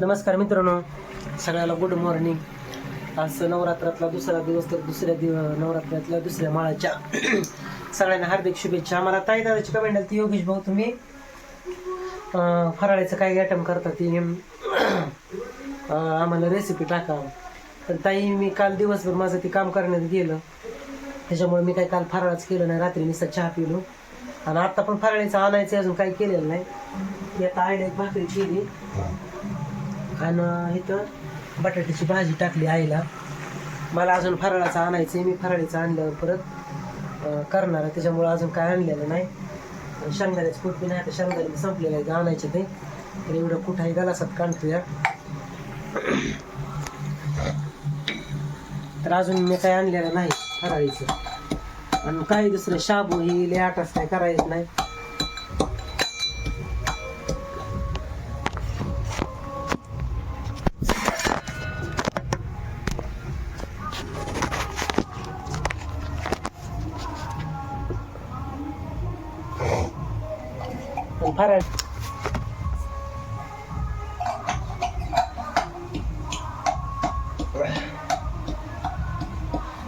नमस्कार मित्रांनो. सगळ्याला गुड मॉर्निंग आज नवरात्रातला दुसरा दिवस तर दुसऱ्या दिव नवरात्रातल्या दुसऱ्या माळाच्या. सगळ्यांना हार्दिक शुभेच्छा. मला ताई दादाची कमेंट आली ती योगेश भाऊ तुम्ही? अं, फराळाचं काय आयटम करता ती? आम्हाला रेसिपी टाका. तर ताई मी काल दिवसभर माझं ते काम करण्यात गेलं. त्याच्यामुळे मी काय काल फराळाच केलं नाही. रात्री निसा चहा पिलो. आणि आत्ता पण फराळीचं आणायचं अजून काही केलेलं नाही. ती आता आईने एक भाकरी केली. आणि इथं बटाट्याची भाजी टाकली आईला. मला अजून फराळाचं आणायचं आहे मी फराळीचं आणल्यावर परत करणार आहे. त्याच्यामुळं अजून काय आणलेलं नाही. आणि शेंगदाण्याचं बी नाही आता शेंगदाणे संपलेलं आहे आणायचे ते. तर एवढं कुठाही गलासात गलासात काढतोया. तर अजून मी काय आणलेलं नाही फराळीचं. आणि काही दुसरं शाबू ही लय काय करायचं नाही. फराळ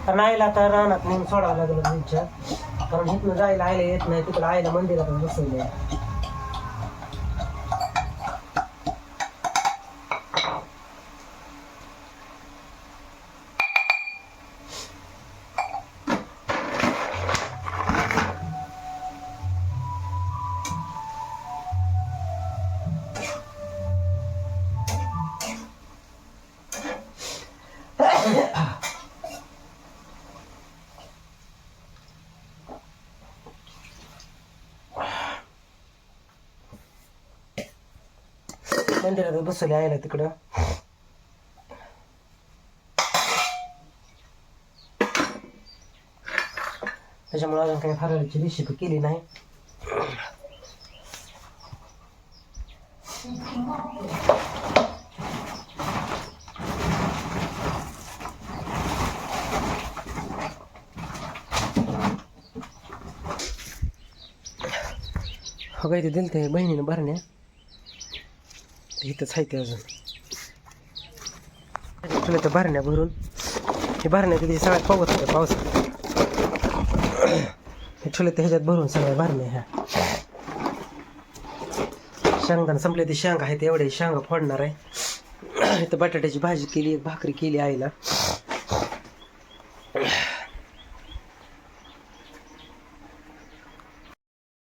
कारण आईला आता रानात नेऊन सोडावं लागलं त्यांच्या कारण इथनं जायला आईला येत नाही तिकडं आईला मंदिरात बसवलं मंदिरात बसवले आईला तिकडं. त्याच्यामुळे अजून काही फराळाची रेसिपी केली नाही. हो काही ते दिलं ते बहिणीनं भरण्या. इथंच आहे ते अजून. तुला तर भरण्या भरून हे भरण्या तिथे सगळ्यात पावत होत्या पावसात. हे ठुले तर ह्याच्यात भरून सगळ्या भरण्या ह्या. शेंगदाणा संपले ते शेंगा आहेत एवढे शेंगा फोडणार आहे. इथं बटाट्याची भाजी केली एक भाकरी केली आईला.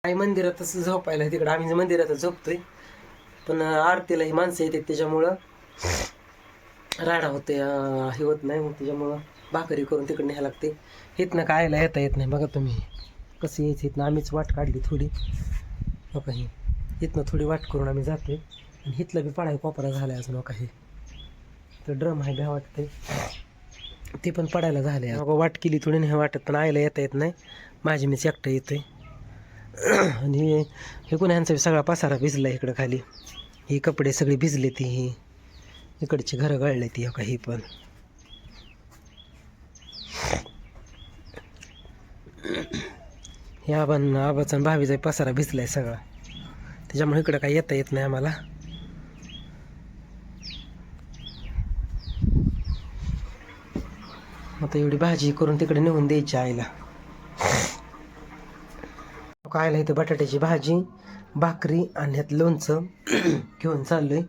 आई मंदिरातच झोपायला तिकडे आम्ही मंदिरातच झोपतोय. पण आरतीला ही माणसं येतात त्याच्यामुळं राडा होते हे होत नाही मग त्याच्यामुळं भाकरी करून तिकडे न्यायला लागते. इथनं काय येता येत नाही बघा तुम्ही. कसं यायचं इथनं? आम्हीच वाट काढली थोडी. बघा ही. इथनं थोडी वाट करून आम्ही जाते आणि इथलं बी पडाय कोपरा झाला असं नका हे. तर ड्रम आहे भ्या वाटते ते पण पडायला झाले बघा वाट केली थोडी नाही वाटत पण आयला येता येत नाही. माझी मीच एकटं येतोय. आणि हे कोण ह्यांचा सगळा पसारा भिजला इकडं खाली. ही कपडे सगळी भिजले ती ही. इकडची घरं गळले ती का ही पण. हे आबान आबाचा भावीचा पसारा भिजलाय सगळा. त्याच्यामुळे इकडं काही येता येत नाही आम्हाला. आता एवढी भाजी करून तिकडे नेऊन द्यायची आईला. खायला इथं बटाट्याची भाजी भाकरी आणि ह्यात लोणचं घेऊन चाललोय.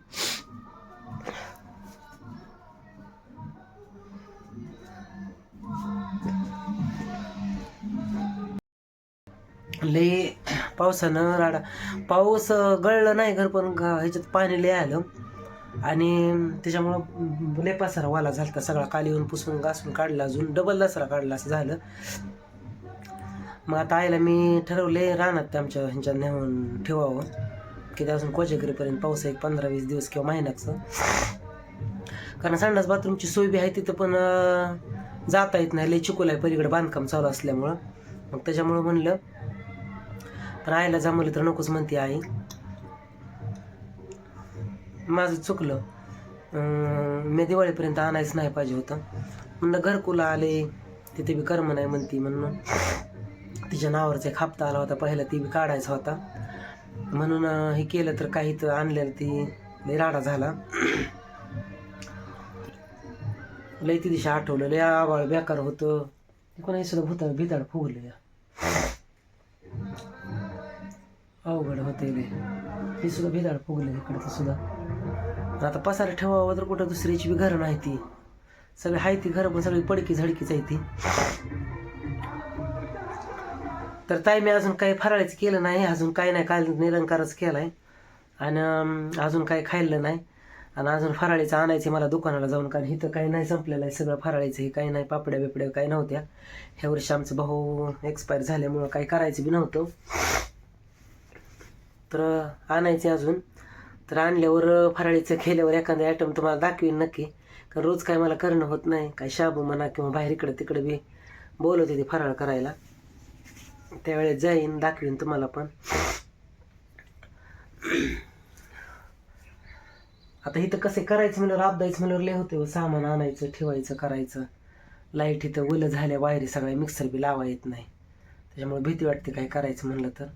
लय पावसानं राडा पाऊस गळलं नाही घर पण ह्याच्यात पाणी लय आलं. आणि त्याच्यामुळं लय पसारा वाला झाला सगळा. काली येऊन पुसून घासून काढला अजून डबल दसरा काढला असं झालं. मग आता आईला मी ठरवले रानात आमच्या ह्यांच्या नेऊन ठेवावं. की ते अजून कोजागिरीपर्यंत पाऊस एक पंधरा वीस दिवस किंवा महिन्याचं. कारण संडास बाथरूमची सोय बी आहे तिथं पण जाता येत नाही. लय चिकोल आहे पलीकडे बांधकाम चालू असल्यामुळं. मग त्याच्यामुळं म्हणलं पण आईला जमवलं तर नकोच म्हणते आई. माझं चुकलं. मी दिवाळीपर्यंत आणायचं नाही पाहिजे होतं. म्हणलं घरकुला आले तिथे बी कर्म नाही म्हणती म्हणून. तिच्या नावावरचा एक हप्ता आला होता पहिला ती बी काढायचा होता. म्हणून हे केलं तर काही तर आणलेलं ती राडा झाला. लय ती दिशा आठवलं लय आबाळ बेकार होतं. कोणाही सुद्धा भूता भिताड फुगलं. या अवघड होते लय. ही सुद्धा भिताड फुगलं इकडचं सुद्धा. आता पसार ठेवावं तर कुठं दुसऱ्याची बी घरं नाही ती. सगळी आहे ती घरं पण सगळी पडकी झडकीच आहे ती. तर ताई मी अजून काही फराळीच केलं नाही अजून काही नाही काल निरंकारच केलाय. आणि अजून काही खाल्लं नाही. आणि अजून फराळीचं आणायचं मला दुकानाला जाऊन कारण इथं काही नाही संपलेलं आहे. सगळं फराळीचं हे काही नाही पापड्या बिपड्या काही नव्हत्या. ह्या वर्षी आमचं भाऊ एक्सपायर झाल्यामुळं काही करायचं बी नव्हतं. तर आणायचे अजून. तर आणल्यावर फराळीचं केल्यावर एखादा आयटम तुम्हाला दाखवीन नक्की. कारण रोज काय मला करणं होत नाही. काय शाबू म्हणा किंवा बाहेर इकडं तिकडं बी बोलवते ते फराळ करायला. त्यावेळेस जाईन दाखवीन तुम्हाला पण. आता इथं कसे करायचं म्हणल्यावर आपदायचं म्हणल्यावर लय होते सामान आणायचं ठेवायचं करायचं. लाइट इथं ओलं झाल्या वायरी सगळ्या मिक्सर बी लावा येत नाही. त्याच्यामुळे भीती वाटते काय करायचं म्हणलं तर.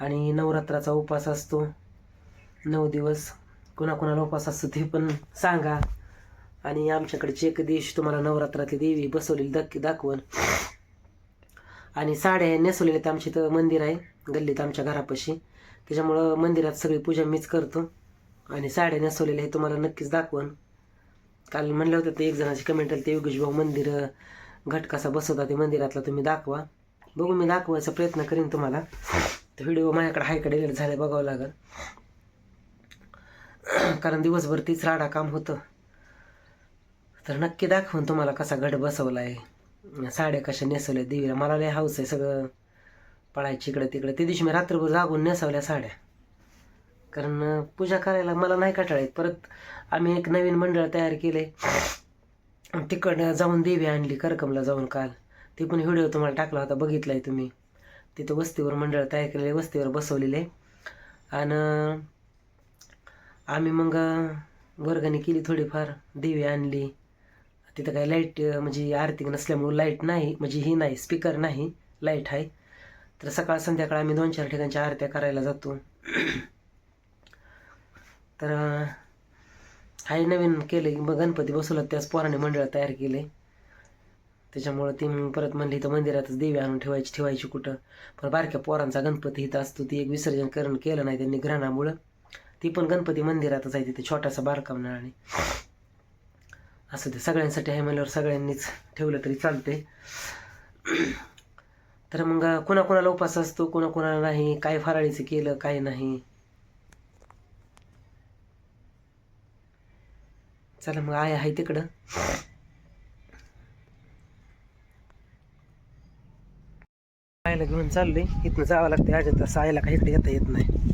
आणि नवरात्राचा उपास असतो. नऊ दिवस. कुणाकुणाला उपास असतो ते पण सांगा. आणि आमच्याकडची एक दिवशी तुम्हाला नवरात्रातली देवी बसवलेली दक्की दाखवण आणि साड्या नेसवलेल्या तर आमच्या इथं मंदिर आहे गल्लीत आमच्या घरापाशी. त्याच्यामुळं मंदिरात सगळी पूजा मीच करतो. आणि साड्या नेसवलेल्या हे तुम्हाला नक्कीच दाखवण काल म्हणलं होतं ते एक जणाची कमेंट आली ते योगेश भाऊ मंदिर घट कसा बसवता ते मंदिरातला तुम्ही दाखवा. बघू मी दाखवायचा प्रयत्न करीन तुम्हाला. तर व्हिडिओ माझ्याकडे हायकडे डिलीट झाले बघावं लागेल. कारण दिवसभर तीच राडा काम होतं. तर नक्की दाखवून तुम्हाला कसा घट बसवला आहे साड्या कशा नेसवल्या देवीला मला लय हाऊस आहे सगळं. पळायची इकडं तिकडं. ते दिवशी मी रात्रभर जागून नेसवल्या साड्या. कारण पूजा करायला मला नाही कटाळ परत आम्ही एक नवीन मंडळ तयार केले तिकडं जाऊन देवी आणली करकमला जाऊन काल. ते पण व्हिडिओ तुम्हाला टाकला होता बघितला आहे तुम्ही. तिथं वस्तीवर मंडळ तयार केलेले वस्तीवर बसवलेले. आणि आम्ही मग वर्गणी केली थोडीफार. देवी आणली. तिथं काही लाइट म्हणजे आर्थिक नसल्यामुळं लाइट नाही म्हणजे ही नाही स्पीकर नाही लाइट आहे. तर सकाळ संध्याकाळ आम्ही दोन चार ठिकाणच्या आरत्या करायला जातो. तर अं, हाय नवीन केले मग गणपती बसवलं त्याच पोराने मंडळ तयार केले त्याच्यामुळं ती परत म्हणली तर मंदिरातच देवी आणून ठेवायची ठेवायची कुठं? पण बारक्या पोरांचा गणपती इथं असतो ती एक विसर्जन करण केलं नाही त्यांनी ग्रहणामुळं ती पण गणपती मंदिरातच आहे तिथे छोटासा बारकावणार आणि असं ते सगळ्यांसाठी आहे म्हणल्यावर सगळ्यांनीच ठेवलं तरी चालते तर मग कोणाकोणाला उपास असतो कोणाकोणाला नाही काय फराळीचं केलं काय नाही? चला मग आय आहे तिकडं. आयला घेऊन चाललोय. इथनं जावं लागते अजिंता आयला काही इकडे येता येत नाही.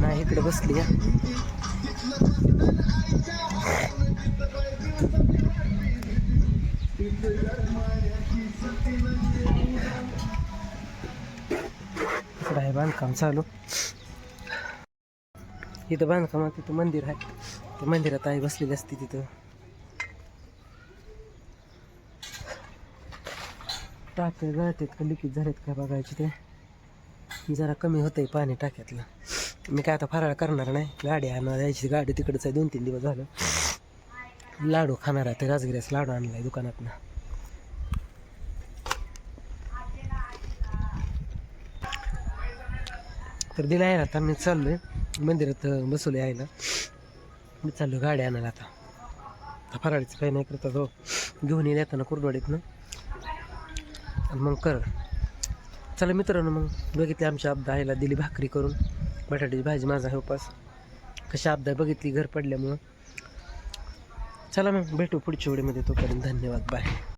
नाही इकडे बसली या इकडं आहे बांधकाम चालू. इथं बांधकामात तिथं मंदिर आहे. ते मंदिरात आई बसलेली असते तिथं. टाक्या गळतेत का लिकीज झालेत का बघायची ते. जरा कमी होतंय पाणी टाक्यातलं. मी काय आता फराळ करणार नाही. गाडी आणणार जायची गाडी तिकडचं आहे. दोन तीन दिवस झालं. लाडू खाणार आहे. ते राजगिऱ्यास लाडू आणलाय दुकानातनं. तर दिला आहे आता मी चाललोय. मंदिरात बसवले यायला मी चाललो गाडी आणायला आता. आता फराळीचं काही नाही करता. तो घेऊन येईल येताना कुरडवाडीतनं. आणि मग कर. चला मित्रांनो मग बघितली आमच्या अब्दा आईला दिली भाकरी करून. बटाट्याची भाजी माझा आहे उपास. कशी अब्दा बघितली घर पडल्यामुळं. चला मग भेटू पुढच्या वेळेमध्ये तोपर्यंत धन्यवाद बाय